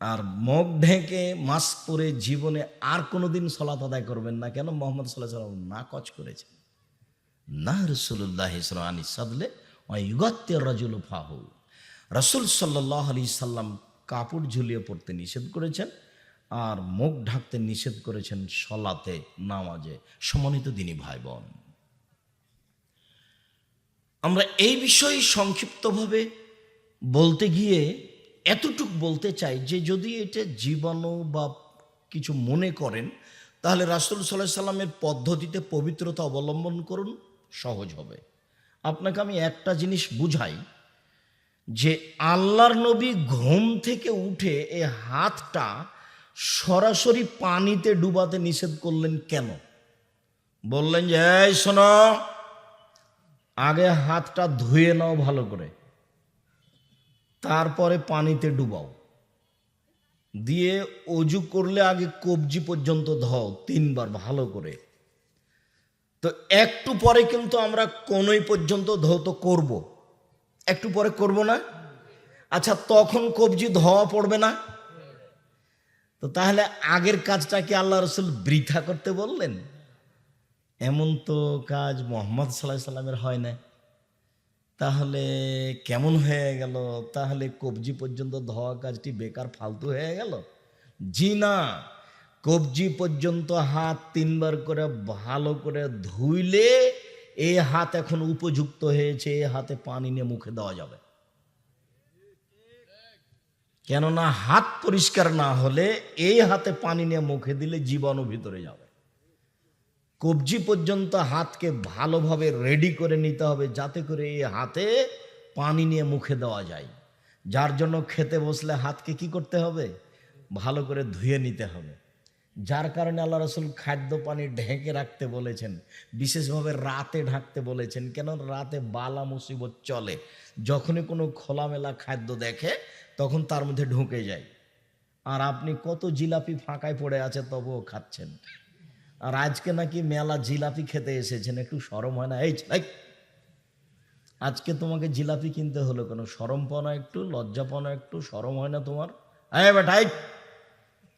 আর মুখ ঢেকে মাস্ক পরে জীবনে আর কোনোদিন সলাত আদায় করবেন না। কেন? মোহাম্মদ সাল্লাহ সাল্লাম না কচ করেছেন। না রসুল্লাহ আনি সাদলে ইগত্য রাজুল ফাহু। রসুল সাল্লাহ আলি সাল্লাম কাপড় ঝুলিয়ে পড়তে নিষেধ করেছেন আর মুখ ঢাকতে নিষেধ করেছেন সলাতে, নামাজে সমন্বিত দিনী ভাই বোন আমরা এই বিষয়ে সংক্ষিপ্তভাবে বলতে গিয়ে এতটুক বলতে চাই যে যদি এটা জীবাণু বা কিছু মনে করেন, তাহলে রাসুল সাল্লাহ সাল্লামের পদ্ধতিতে পবিত্রতা অবলম্বন করুন, সহজ হবে। আপনাকে আমি একটা জিনিস বুঝাই, যে আল্লাহর নবী ঘুম থেকে উঠে এ হাতটা সরাসরি পানিতে ডুবাতে নিষেধ করলেন কেন? বললেন যে, এই শোনো, আগে হাতটা ধুয়ে নাও ভালো করে। তারপরে পানিতে ডুবাও। দিয়ে অজু করলে আগে কবজি পর্যন্ত ধাও তিনবার ভালো করে। তো একটু পরে কিন্তু আমরা কোনোই পর্যন্ত ধৌত করব। একটু পরে করব না? আচ্ছা তখন কবজি ধোয়া পড়বে না? তো তাহলে আগের কাজটা কি আল্লাহ রসুল বৃথা করতে বললেন? এমন তো কাজ মোহাম্মদ সাল্লাহ সাল্লামের হয় না তাহলে কেমন হয়ে গেল? তাহলে কবজি পর্যন্ত ধোয়া কাজটি বেকার ফালতু হয়ে গেল? জি না। কবজি পর্যন্ত হাত তিনবার করে ভালো করে ধুইলে এ হাত এখন উপযুক্ত হয়েছে, এ হাতে পানি নিয়ে মুখে দেওয়া যাবে। কেননা হাত পরিষ্কার না হলে এই হাতে পানি নিয়ে মুখে দিলে জীবাণু ভিতরে যাবে। কবজি পর্যন্ত হাতকে ভালোভাবে রেডি করে নিতে হবে যাতে করে এই হাতে পানি নিয়ে মুখে দেওয়া যায়। যার জন্য খেতে বসলে হাতকে কি করতে হবে? ভালো করে ধুয়ে নিতে হবে। যার কারণে আল্লাহ রসুল খাদ্য পানি ঢেকে রাখতে বলেছেন, বিশেষভাবে রাতে ঢাকতে বলেছেন, কেন রাতে বালা মুসিবত চলে। যখনই কোনো খোলামেলা খাদ্য দেখে, তখন তার মধ্যে ঢুকে যায়। আর আপনি কত জিলাপি ফাঁকায় পড়ে আছে তবুও খাচ্ছেন। আর আজকে নাকি মেলা জিলাপি খেতে এসেছেন একটু সরম হয় না? এই আজকে তোমাকে জিলাপি কিনতে হলো কেন? সরমপনা একটু লজ্জাপনা একটু সরম হয় না তোমার? এই বেটা এই,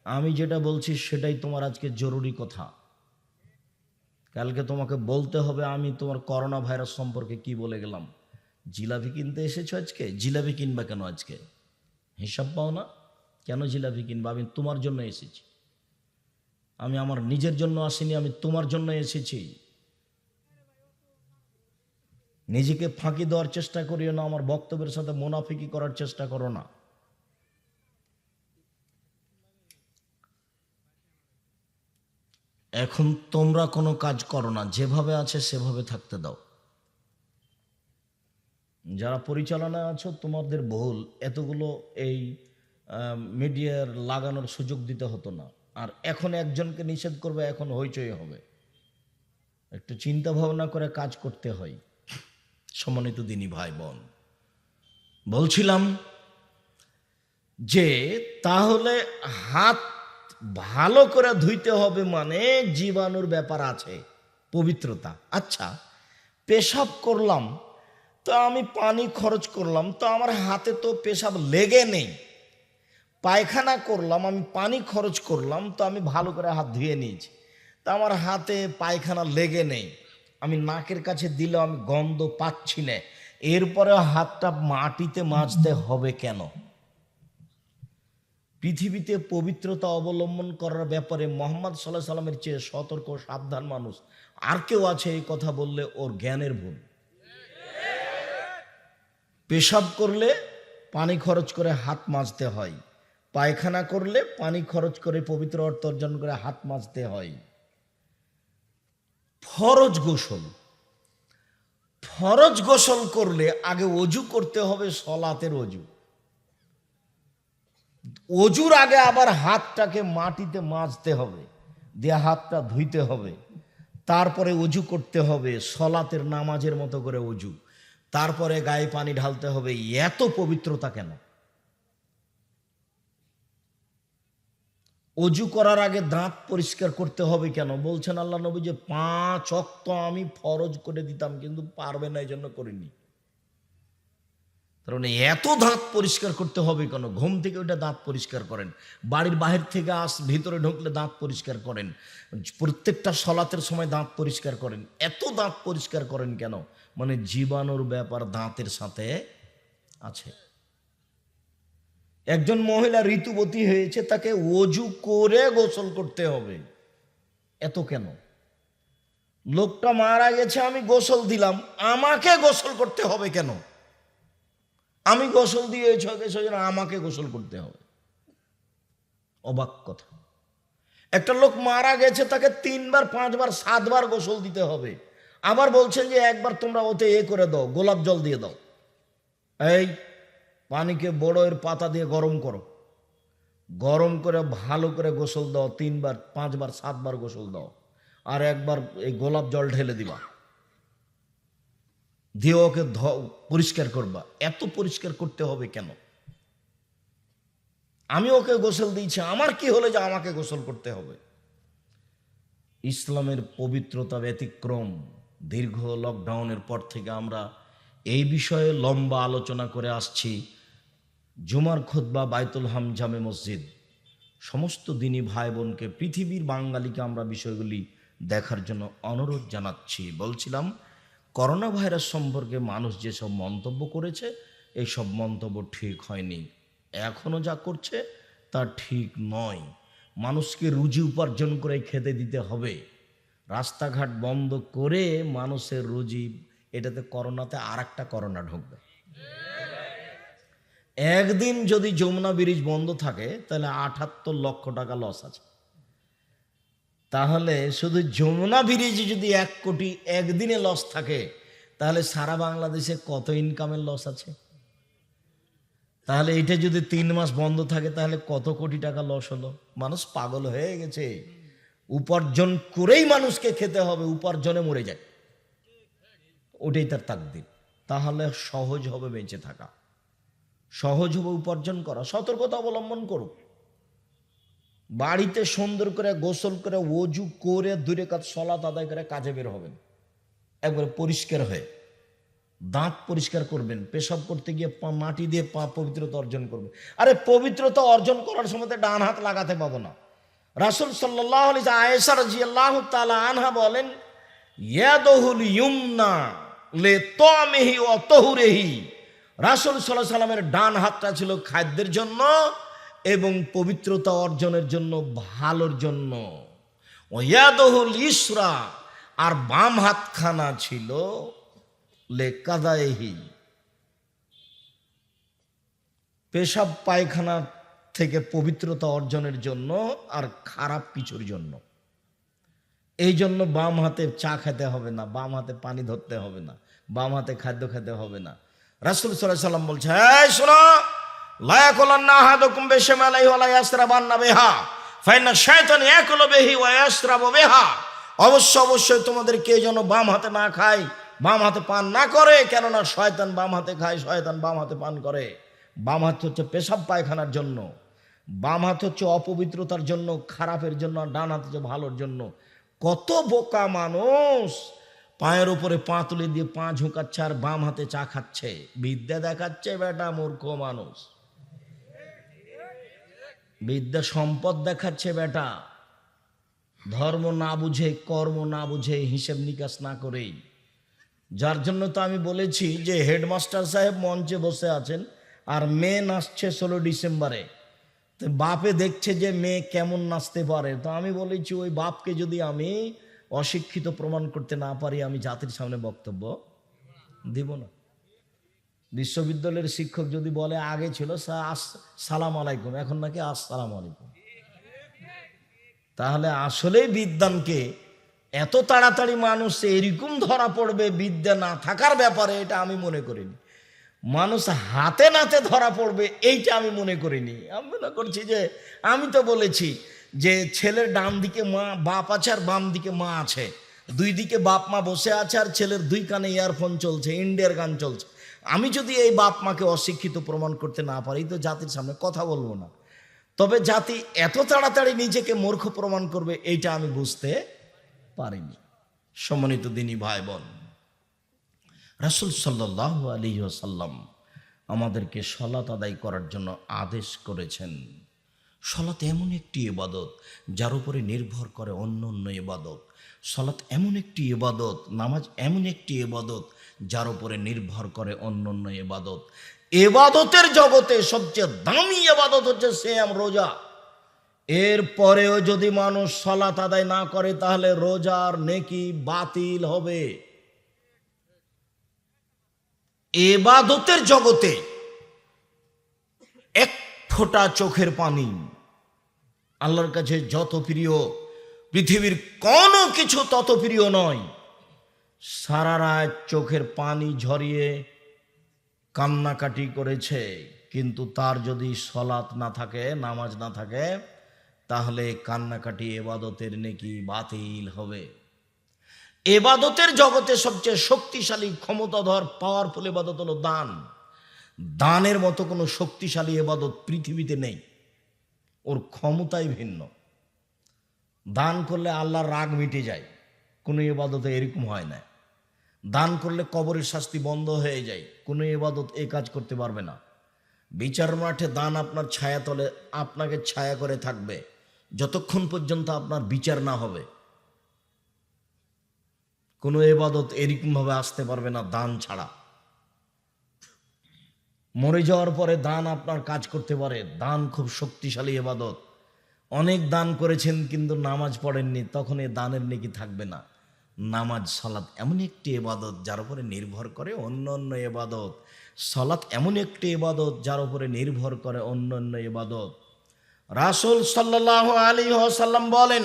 আমি যেটা বলছি সেটাই তোমার আজকে জরুরি কথা। কালকে তোমাকে বলতে হবে আমি তোমার করোনা ভাইরাস সম্পর্কে কি বলে গেলাম। জিলাপি কিনতে এসেছ আজকে? জিলাপি কিনবা কেন আজকে? হিসাব পাও না? কেন জিলাপি কিনবা? আমি তোমার জন্য এসেছি। আমি আমার নিজের জন্য আসিনি, আমি তোমার জন্য এসেছি। নিজেকে ফাঁকি দেওয়ার চেষ্টা করিও না, আমার বক্তব্যের সাথে মোনাফিকি করার চেষ্টা করো না। এখন তোমরা কোনো কাজ করো না, যেভাবে আছে সেভাবে থাকতে দাও। যারা পরিচালনা আছো, তোমাদের ভুল, এতগুলো এই মিডিয়ার লাগানোর সুযোগ দিতে হতো না। আর এখন একজনকে নিষেধ করবে, এখন হইচই হবে। একটু চিন্তা ভাবনা করে কাজ করতে হয়। সম্মানিত দিনী ভাই বোন বলছিলাম যে, তাহলে হাত ভালো করে ধুইতে হবে মানে জীবাণুর ব্যাপার আছে, পবিত্রতা। আচ্ছা পেশাব করলাম, তো আমি পানি খরচ করলাম, তো আমার হাতে তো পেশাব লেগে নেই। পায়খানা করলাম, আমি পানি খরচ করলাম, তো আমি ভালো করে হাত ধুয়ে নিয়েছি। তা আমার হাতে পায়খানা লেগে নেই। আমি নাকের কাছে দিলেও আমি গন্ধ পাচ্ছি না। এরপরে হাতটা মাটিতে মাজতে হবে কেন? পৃথিবীতে পবিত্রতা অবলম্বন করার ব্যাপারে মোহাম্মদ সাল্লাহ সাল্লামের চেয়ে সতর্ক সাবধান মানুষ। আর কেউ আছে এই কথা বললে ওর জ্ঞানের ভুল। পেশাব করলে পানি খরচ করে হাত মাজতে হয়। পায়খানা করলে পানি খরচ করে পবিত্র অর্থ অর্জন করে হাত মাজতে হয়। ফরজ গোসল। ফরজ গোসল করলে আগে অজু করতে হবে, সলাতের অজু। অজুর আগে আবার হাতটাকে মাটিতে মাজতে হবে দিয়ে হাতটা ধুইতে হবে। তারপরে অজু করতে হবে, সলাতের নামাজের মতো করে অজু। তারপরে গায়ে পানি ঢালতে হবে, এত পবিত্রতা কেন? অজু করার আগে দাঁত পরিষ্কার করতে হবে কেন? বলছেন আল্লাহ নবী যে পাঁচ অক্ত আমি ফরজ করে দিতাম, কিন্তু পারবে না এই জন্য করিনি কারণ এত দাঁত পরিষ্কার করতে হবে কেন? ঘুম থেকে ওইটা দাঁত পরিষ্কার করেন। বাড়ির বাহির থেকে আস, ভিতরে ঢুকলে দাঁত পরিষ্কার করেন। প্রত্যেকটা সলাতের সময় দাঁত পরিষ্কার করেন। এত দাঁত পরিষ্কার করেন কেন? মানে জীবাণুর ব্যাপার দাঁতের সাথে আছে। একজন মহিলা ঋতুবতী হয়েছে, তাকে অজু করে গোসল করতে হবে। এত কেন? লোকটা মারা গেছে, আমি গোসল দিলাম। আমাকে গোসল করতে হবে কেন? আমি গোসল দিয়ে ছকে সেজন্য আমাকে গোসল করতে হবে। অবাক কথা। একটা লোক মারা গেছে, তাকে তিনবার, পাঁচবার, সাতবার গোসল দিতে হবে। আবার বলছেন যে, একবার তোমরা ওতে এ করে দাও, গোলাপ জল দিয়ে দাও। এই পানিকে বড়ের পাতা দিয়ে গরম করো। গরম করে ভালো করে গোসল দাও, তিনবার, পাঁচবার, সাতবার গোসল দাও। আর একবার এই গোলাপ জল ঢেলে দিবা। দিয়ে ওকে পরিষ্কার করবা। এত পরিষ্কার করতে হবে কেন? আমি ওকে গোসল দিয়েছি, আমার কি হলে যে আমাকে গোসল করতে হবে? ইসলামের পবিত্রতা ব্যতিক্রম। দীর্ঘ লকডাউনের পর থেকে আমরা এই বিষয়ে লম্বা আলোচনা করে আসছি। জুমার খুতবা বাইতুল হাম জামে মসজিদ। সমস্ত দিনই ভাই বোনকে পৃথিবীর বাঙালিকে আমরা বিষয়গুলি দেখার জন্য অনুরোধ জানাচ্ছি। বলছিলাম করোনা ভাইরাস সম্পর্কে মানুষ যেসব মন্তব্য করেছে এই সব মন্তব্য ঠিক হয়নি। এখনও যা করছে, তা ঠিক নয়। মানুষকে রুজি উপার্জন করে খেতে দিতে হবে। রাস্তাঘাট বন্ধ করে মানুষের রুজি, এটাতে করোনাতে আর একটা করোনা ঢুকবে। একদিন যদি যমুনা ব্রিজ বন্ধ থাকে, তাহলে আঠাত্তর লক্ষ টাকা লস আছে। তাহলে শুধু যমুনা ব্রিজে যদি এক কোটি একদিনে লস থাকে, তাহলে সারা বাংলাদেশে কত ইনকামের লস আছে? তাহলে এটা যদি তিন মাস বন্ধ থাকে, তাহলে কত কোটি টাকা লস হলো? মানুষ পাগল হয়ে গেছে। উপার্জন করেই মানুষকে খেতে হবে, উপার্জনে মরে যায়। ওটাই তার তাকদির। তাহলে সহজ হবে বেঁচে থাকা। সহজ হবে উপার্জন করা। সতর্কতা অবলম্বন করুক বাড়িতে সুন্দর করে গোসল করে ওজু করে, দূরে কাজ সলাত আদায় করে কাজে বের হবেন। একবারে পরিষ্কার হয়ে দাঁত পরিষ্কার করবেন, পেশাব করতে গিয়ে পা, মাটি দিয়ে পা পবিত্রতা অর্জন করবেন। আরে পবিত্রতা অর্জন করার সময় ডান হাত লাগাতে পাবো না। রাসুল সাল্লাহ আয়েসা রাজি আল্লাহ তালা আনহা বলেন, ইয়াদহুল ইউমনা লে তমেহি অতহুরেহি রাসুল সাল্লাহ সাল্লামের ডান হাতটা ছিল খাদ্যের জন্য এবং পবিত্রতা অর্জনের জন্য, ভালোর জন্য। ওয়াদহুল ইসরা, আর বাম হাতখানা ছিল লে কাদায়েহি পেশাব পায়খানা থেকে পবিত্রতা অর্জনের জন্য আর খারাপ কিছুর জন্য। এই জন্য বাম হাতে চা খেতে হবে না, বাম হাতে পানি ধরতে হবে না, বাম হাতে খাদ্য খেতে হবে না। রাসুল সাল্লাহ সাল্লাম বলছে, এই শোনো লায়াকুলান্না আহাদুকুম বিশমালাই ওয়া লা ইয়াসরাবান্না বিহা, ফাইন্না শাইতান ইয়াকুলু বিহি ওয়া ইয়াসরাবু বিহা। অবশ্য, অবশ্যই তোমাদের কে যেন বাম হাতে না খায়, বাম হাতে পান না করে, কেননা শয়তান বাম হাতে খায়, শয়তান বাম হাতে পান করে। বাম হাত হচ্ছে পেশাব পায়খানার জন্য, বাম হাত হচ্ছে অপবিত্রতার জন্য, খারাপের জন্য, ডান হাত হচ্ছে ভালোর জন্য। কত বোকা মানুষ পায়ের উপরে পা তুলে দিয়ে পা ঝুঁকাচ্ছে আর বাম হাতে চা খাচ্ছে। বিদ্যা দেখাচ্ছে, বেটা মূর্খ মানুষ। বিদ্যা সম্পদ দেখাচ্ছে, বেটা। ধর্ম না বুঝে, কর্ম না বুঝে হিসেব নিকাশ না করেই। যার জন্য তো আমি বলেছি যে হেডমাস্টার সাহেব মঞ্চে বসে আছেন আর মেয়ে নাচছে ষোলো ডিসেম্বরে। তো বাপে দেখছে যে মেয়ে কেমন নাচতে পারে। তো আমি বলেছি, ওই বাপকে যদি আমি অশিক্ষিত প্রমাণ করতে না পারি আমি জাতির সামনে বক্তব্য দিব না। বিশ্ববিদ্যালয়ের শিক্ষক যদি বলে, আগে ছিল সালাম আলাইকুম, এখন নাকি আসসালাম আলাইকুম। তাহলে আসলেই বিদ্যানকে এত তাড়াতাড়ি মানুষ এরকম ধরা পড়বে বিদ্যা না থাকার ব্যাপারে, এটা আমি মনে করিনি। মানুষ হাতে নাতে ধরা পড়বে, এইটা আমি মনে করিনি। আমি মনে করছি যে, আমি তো বলেছি যে ছেলের ডান দিকে মা, বাপ আছে আর বাম দিকে মা আছে। দুই দিকে বাপ মা বসে আছে আর ছেলের দুই কানে ইয়ারফোন চলছে, ইন্ডিয়ার গান চলছে। আমি যদি এই বাপ মাকে অশিক্ষিত প্রমাণ করতে না পারি, তো জাতির সামনে কথা বলব না। তবে জাতি এত তাড়াতাড়ি নিজেকে মূর্খ প্রমাণ করবে, এইটা আমি বুঝতে পারিনি। সম্মানিত দিনী ভাই বোন রাসুল সাল্লাহ আলী সাল্লাম আমাদেরকে সলাত আদায় করার জন্য আদেশ করেছেন। সলাত এমন একটি ইবাদত যার উপরে নির্ভর করে অন্য অন্য ইবাদত। সলাত এমন একটি ইবাদত, নামাজ এমন একটি ইবাদত যার উপরে নির্ভর করে অন্য অন্য ইবাদত। এবাদতের জগতে সবচেয়ে দামি এবাদত হচ্ছে শ্যাম রোজা। এর পরেও যদি মানুষ সলাত আদায় না করে, তাহলে রোজার নেকি বাতিল হবে। এবাদতের জগতে এক ফোঁটা চোখের পানি আল্লাহর কাছে যত প্রিয়, পৃথিবীর কোনো কিছু তত প্রিয় নয়। সারা রাত চোখের পানি ঝরিয়ে কান্নাকাটি করেছে, কিন্তু তার যদি সলাৎ না থাকে, নামাজ না থাকে, তাহলে কান্নাকাটি এবাদতের নেকি বাতিল হবে। এবাদতের জগতে সবচেয়ে শক্তিশালী, ক্ষমতাধর পাওয়ারফুল এবাদত হলো দান। দানের মতো কোনো শক্তিশালী এবাদত পৃথিবীতে নেই। ওর ক্ষমতাই ভিন্ন। দান করলে আল্লাহর রাগ মিটে যায়, কোনো এবাদতে এরকম হয় না। দান করলে কবরের শাস্তি বন্ধ হয়ে যায়, কোনো এবাদত এ কাজ করতে পারবে না। বিচার মাঠে দান আপনার ছায়া তলে, আপনাকে ছায়া করে থাকবে, যতক্ষণ পর্যন্ত আপনার বিচার না হবে। কোনো এবাদত এরকমভাবে আসতে পারবে না দান ছাড়া। মরে যাওয়ার পরে দান আপনার কাজ করতে পারে। দান খুব শক্তিশালী এবাদত। অনেক দান করেছেন কিন্তু নামাজ পড়েননি, তখন এ দানের নেকি থাকবে না। নামাজ, সালাত এমন একটি এবাদত যার উপরে নির্ভর করে অন্য অন্য এবাদত। সালাত এমন একটি এবাদত যার উপরে নির্ভর করে অন্য অন্য এবাদত। রাসুল সাল্লাহ আলী সাল্লাম বলেন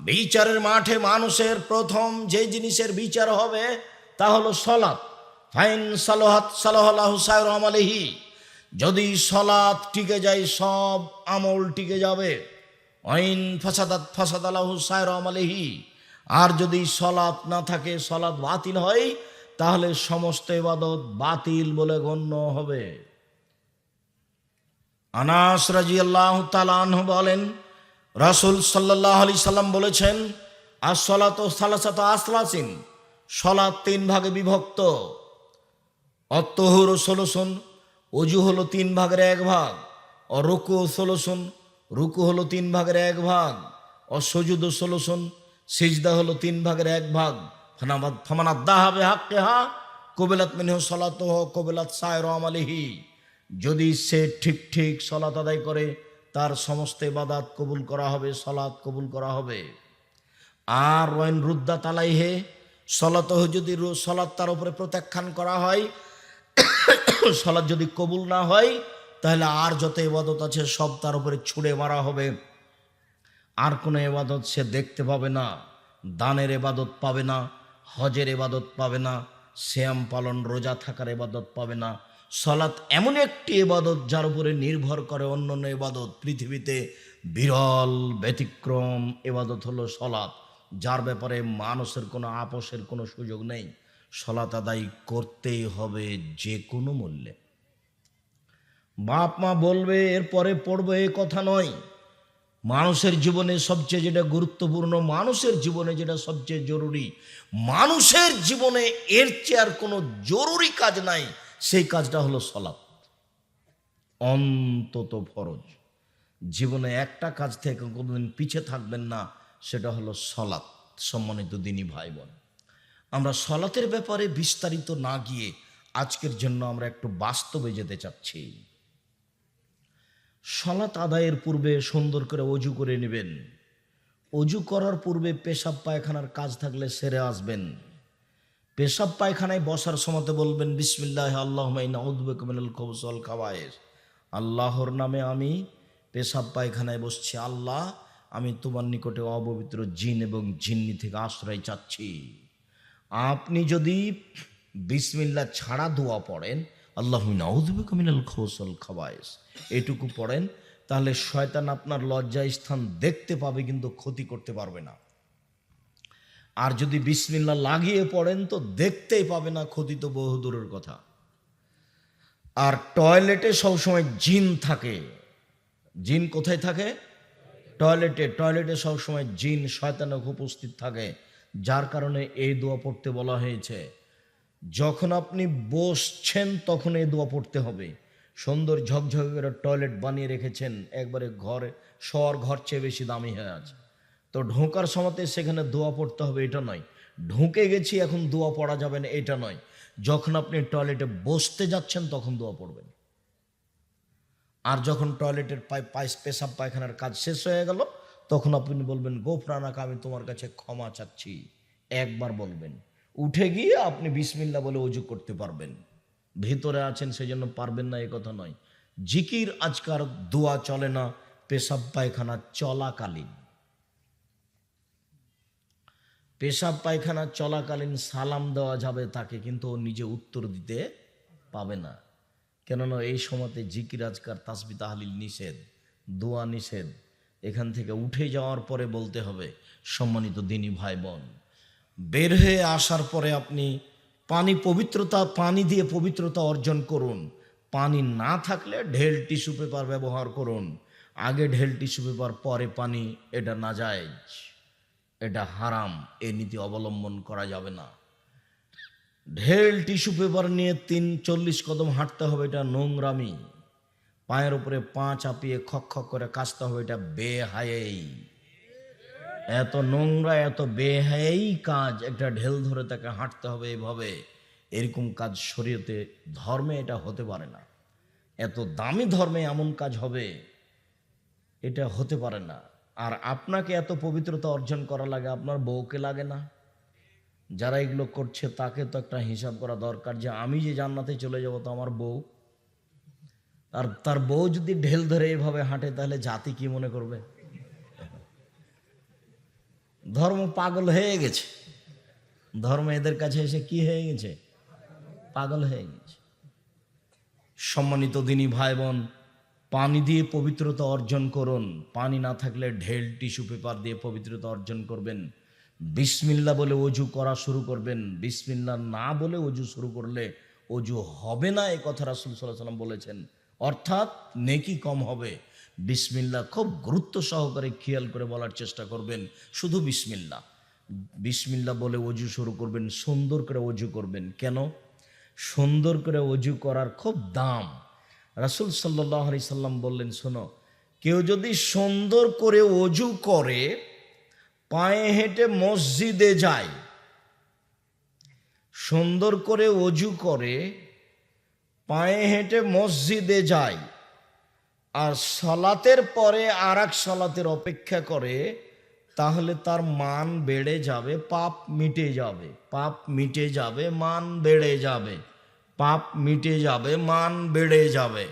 বিচারের মাঠে মানুষের প্রথম যে জিনিসের বিচার হবে তা হলো সলাৎ। ফাইন সালোহাত সালোহাল্লাহু সায়র আমলিহি যদি সলাৎ টিকে যায়, সব আমল টিকে যাবে। আইন ফাসাদাত ফাসাদ আলাহু সায়র আমলিহি আর যদি সলাৎ না থাকে, সলাৎ বাতিল হয়, তাহলে সমস্ত ইবাদত বাতিল বলে গণ্য হবে। আনাস রাজি আল্লাহ তালাহ বলেন, রাসুল সাল্লাহ আলি সাল্লাম বলেছেন আসলাত সালাসাত আসলাসিন। সলাৎ তিন ভাগে বিভক্ত। অত্তহুর ষোলোশন অজু হলো তিন ভাগের এক ভাগ। ও রুকু ষোলোশন রুকু হলো তিন ভাগের এক ভাগ। ও সজুদ ষোলোশন সিজদা হলো তিন ভাগের এক ভাগ। ফানাবাদ ফামানাদ্দা হবে হাক্কে হা, কবিলাত মিনহ সলাত কবিলাত সায় রমালিহি যদি সে ঠিক ঠিক সলাত আদায় করে, তার সমস্ত ইবাদাত কবুল করা হবে, সলাৎ কবুল করা হবে। আর ওয়াইন রুদ্দা তালাইহে সলাত যদি সলাৎ তার উপরে প্রত্যাখ্যান করা হয়, সলাৎ যদি কবুল না হয়, তাহলে আর যত ইবাদত আছে সব তার উপরে ছুঁড়ে মারা হবে। আর কোনো এবাদত সে দেখতে পাবে না, দানের এবাদত পাবে না, হজের এবাদত পাবে না শ্যাম পালন, রোজা থাকার এবাদত পাবে না। সলাৎ এমন একটি এবাদত যার উপরে নির্ভর করে অন্য অন্য এবাদত পৃথিবীতে বিরল, ব্যতিক্রম এবাদত হলো সলাৎ। যার ব্যাপারে মানুষের কোনো আপোষের কোনো সুযোগ নেই সলাত আদায় করতেই হবে যে কোনো মূল্যে। বাপ মা বলবে, এরপরে পড়বে এ কথা নয়। মানুষের জীবনে সবচেয়ে যেটা গুরুত্বপূর্ণ, মানুষের জীবনে যেটা সবচেয়ে জরুরি, মানুষের জীবনে এর চেয়ে আর কোনো জরুরি কাজ নাই, সেই কাজটা হলো সলাপ অন্তত ফরজ। জীবনে একটা কাজ থেকে কোনোদিন পিছে থাকবেন না সেটা হলো সলাৎ, সম্মানিত দিনী ভাই বোন আমরা সলাতের ব্যাপারে বিস্তারিত না গিয়ে আজকের জন্য আমরা একটু বাস্তবে যেতে চাচ্ছি। সলাত আদায়ের পূর্বে সুন্দর করে অজু করে নেবেন। অজু করার পূর্বে পেশাব পায়খানার কাজ থাকলে সেরে আসবেন। পেশাব পায়খানায় বসার সময়তে বলবেন, বিসমিল্লাহ আল্লাহ উদ্বেকমিনাল কৌশল খাওয়ায়ের আল্লাহর নামে আমি পেশাব পায়খানায় বসছি, আল্লাহ আমি তোমার নিকটে অপবিত্র জিন এবং জিন্নি থেকে আশ্রয় চাচ্ছি। আপনি যদি বিসমিল্লা ছাড়া দোয়া পড়েন, আল্লাহ মিনাউদ্দিমিনাল খোসল খাবায়েস এটুকু পড়েন, তাহলে শয়তান আপনার লজ্জা স্থান দেখতে পাবে কিন্তু ক্ষতি করতে পারবে না। আর যদি বিসমিল্লা লাগিয়ে পড়েন, তো দেখতেই পাবে না, ক্ষতি তো বহুদূরের কথা। আর টয়লেটে সবসময় জিন থাকে। জিন কোথায় থাকে? টয়লেটে টয়লেটে সবসময় জিন শয়তানক উপস্থিত থাকে, যার কারণে এই দোয়া পড়তে বলা হয়েছে। যখন আপনি বসছেন, তখন এই দোয়া পড়তে হবে। সুন্দর ঝকঝকে করে টয়লেট বানিয়ে রেখেছেন, একবারে ঘর শহর ঘর চেয়ে বেশি দামি হয়ে আছে। তো ঢোকার সময়তে সেখানে দোয়া পড়তে হবে, এটা নয়। ঢুকে গেছি, এখন দোয়া পড়া যাবে না, এটা নয়। যখন আপনি টয়লেটে বসতে যাচ্ছেন, তখন দোয়া পড়বেন। আর যখন টয়লেটের পাই পাই পেশাব পায়খানার কাজ শেষ হয়ে গেল, তখন আপনি বলবেন গোফরানাকে আমি তোমার কাছে ক্ষমা চাচ্ছি। একবার বলবেন। উঠে গিয়ে আপনি বিসমিল্লা বলে অজু করতে পারবেন। ভেতরে আছেন সেই জন্য পারবেন না, এ কথা নয়। জিকির আজকার দোয়া চলে না, পেশাব পায়খানা চলাকালীন। পেশাব পায়খানা চলাকালীন সালাম দেওয়া যাবে তাকে, কিন্তু ও নিজে উত্তর দিতে পাবে না। কেননা এই সময়তে জিকির, আজকার, তাসবি, তাহলিল নিষেধ, দোয়া নিষেধ, এখান থেকে উঠে যাওয়ার পরে বলতে হবে, সম্মানিত দিনী ভাই বোন, বের হয়ে আসার পরে আপনি পানি পবিত্রতা, পানি দিয়ে পবিত্রতা অর্জন করুন। পানি না থাকলে ঢেল টিস্যু পেপার ব্যবহার করুন। আগে ঢেল টিস্যু পেপার, পরে পানি, এটা না যায় এটা হারাম, এ নীতি অবলম্বন করা যাবে না। ঢেল টিস্যু পেপার নিয়ে তিন চল্লিশ কদম হাঁটতে হবে, এটা নোংরামি। পায়ের উপরে পা চাপিয়ে খক খক করে কাচতে হবে, এটা বেহায়েই এত নোংরা, এত বেহায়েই কাজ, একটা ঢেল ধরে তাকে হাঁটতে হবে এইভাবে এরকম কাজ শরীয়তে, ধর্মে এটা হতে পারে না। এত দামি ধর্মে এমন কাজ হবে, এটা হতে পারে না। আর আপনাকে এত পবিত্রতা অর্জন করা লাগে, আপনার বউকে লাগে না। যারা এগুলো করছে, তাকে তো একটা হিসাব করা দরকার যে আমি যে জান্নাতে চলে যাব তো আমার বউ। আর তার বউ যদি ঢেল ধরে এভাবে হাঁটে, তাহলে জাতি কি মনে করবে? ধর্ম পাগল হয়ে গেছে। ধর্ম এদের কাছে এসে কি হয়ে গেছে? পাগল হয়ে গেছে। সম্মানিত দিনই ভাই বোন পানি দিয়ে পবিত্রতা অর্জন করুন। পানি না থাকলে ঢেল, টিস্যু পেপার দিয়ে পবিত্রতা অর্জন করবেন। বিসমিল্লা বলে অজু করা শুরু করবেন, বিসমিল্লা না বলে অজু শুরু করলে অজু হবে না, এই কথা রাসুল সাল্লাহ সাল্লাম বলেছেন। অর্থাৎ নেকি কম হবে। বিসমিল্লা খুব গুরুত্ব সহকারে খেয়াল করে বলার চেষ্টা করবেন, শুধু বিসমিল্লা। বিসমিল্লা বলে অজু শুরু করবেন, সুন্দর করে অজু করবেন। কেন? সুন্দর করে অজু করার খুব দাম। রাসুল সাল্লাহ আলি সাল্লাম বললেন, শোনো, কেউ যদি সুন্দর করে অজু করে পায়ে হেঁটে মসজিদে যায়। সুন্দর করে অজু করে, পায়ে হেঁটে মসজিদে যায়। আর সলাতের পরে আর এক সলাতের অপেক্ষা করে, তাহলে তার মান বেড়ে যাবে, পাপ মিটে যাবে, পাপ মিটে যাবে, মান বেড়ে যাবে, পাপ মিটে যাবে, মান বেড়ে যাবে।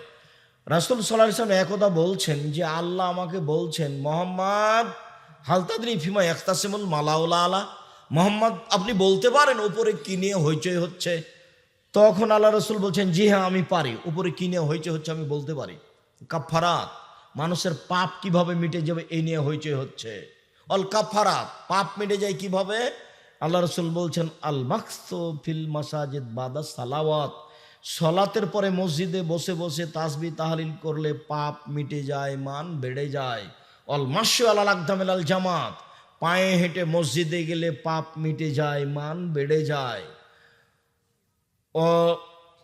রাসুল সাল্লাহ একদা বলছেন যে, আল্লাহ আমাকে বলছেন, মোহাম্মদ হালতাদ্রি ফিমা একতাসিমুল মালাউলা আলা মোহাম্মদ, আপনি বলতে পারেন উপরে কি নিয়ে হইচই হচ্ছে? তখন আল্লাহ রসুল বলছেন, জি হ্যাঁ আমি পারি। উপরে কি নিয়ে হইচই হচ্ছে আমি বলতে পারি। কাফারাত মানুষের পাপ কীভাবে মিটে যাবে এই নিয়ে হইচই হচ্ছে। অল কাফারাত পাপ মিটে যায় কীভাবে? আল্লাহ রসুল বলছেন, আল ফিল মাসাজিদ বাদা সালাওয়াত। সলাতের পরে মসজিদে বসে বসে তাসবি তাহলিল করলে পাপ মিটে যায়, মান বেড়ে যায়। অল মাসু আল আকদামেল আল জামাত। পায়ে হেঁটে মসজিদে গেলে পাপ মিটে যায়, মান বেড়ে যায়। ও